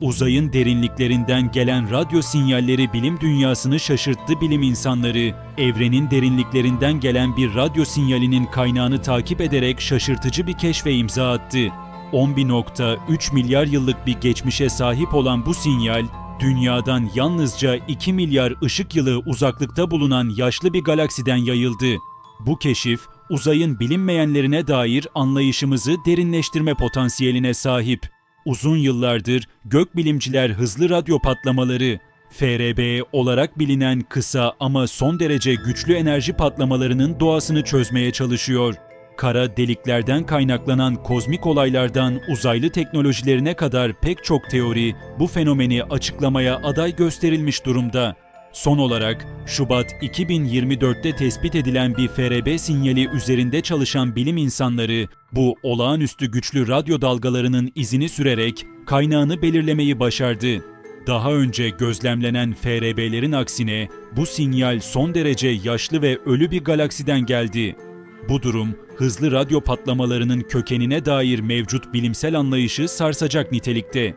Uzayın derinliklerinden gelen radyo sinyalleri bilim dünyasını şaşırttı bilim insanları. Evrenin derinliklerinden gelen bir radyo sinyalinin kaynağını takip ederek şaşırtıcı bir keşfe imza attı. 11.3 milyar yıllık bir geçmişe sahip olan bu sinyal, dünyadan yalnızca 2 milyar ışık yılı uzaklıkta bulunan yaşlı bir galaksiden yayıldı. Bu keşif, uzayın bilinmeyenlerine dair anlayışımızı derinleştirme potansiyeline sahip. Uzun yıllardır gökbilimciler hızlı radyo patlamaları, FRB olarak bilinen kısa ama son derece güçlü enerji patlamalarının doğasını çözmeye çalışıyor. Kara deliklerden kaynaklanan kozmik olaylardan uzaylı teknolojilerine kadar pek çok teori bu fenomeni açıklamaya aday gösterilmiş durumda. Son olarak Şubat 2024'te tespit edilen bir FRB sinyali üzerinde çalışan bilim insanları bu olağanüstü güçlü radyo dalgalarının izini sürerek kaynağını belirlemeyi başardı. Daha önce gözlemlenen FRB'lerin aksine bu sinyal son derece yaşlı ve ölü bir galaksiden geldi. Bu durum hızlı radyo patlamalarının kökenine dair mevcut bilimsel anlayışı sarsacak nitelikte.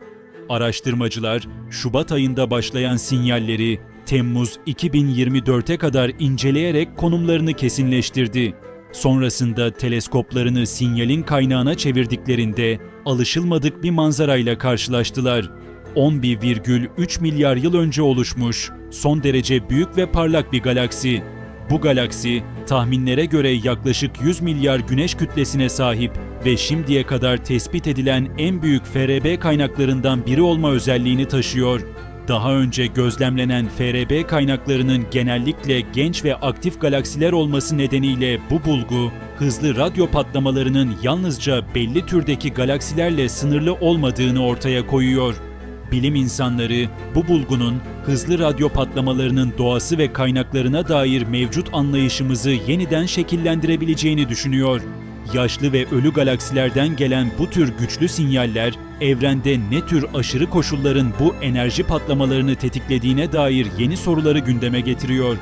Araştırmacılar Şubat ayında başlayan sinyalleri Temmuz 2024'e kadar inceleyerek konumlarını kesinleştirdi. Sonrasında teleskoplarını sinyalin kaynağına çevirdiklerinde alışılmadık bir manzarayla karşılaştılar. 11,3 milyar yıl önce oluşmuş, son derece büyük ve parlak bir galaksi. Bu galaksi tahminlere göre yaklaşık 100 milyar güneş kütlesine sahip ve şimdiye kadar tespit edilen en büyük FRB kaynaklarından biri olma özelliğini taşıyor. Daha önce gözlemlenen FRB kaynaklarının genellikle genç ve aktif galaksiler olması nedeniyle bu bulgu, hızlı radyo patlamalarının yalnızca belli türdeki galaksilerle sınırlı olmadığını ortaya koyuyor. Bilim insanları bu bulgunun hızlı radyo patlamalarının doğası ve kaynaklarına dair mevcut anlayışımızı yeniden şekillendirebileceğini düşünüyor. Yaşlı ve ölü galaksilerden gelen bu tür güçlü sinyaller, evrende ne tür aşırı koşulların bu enerji patlamalarını tetiklediğine dair yeni soruları gündeme getiriyor.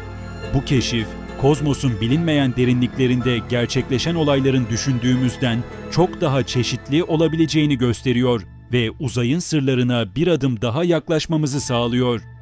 Bu keşif, kozmosun bilinmeyen derinliklerinde gerçekleşen olayların düşündüğümüzden çok daha çeşitli olabileceğini gösteriyor ve uzayın sırlarına bir adım daha yaklaşmamızı sağlıyor.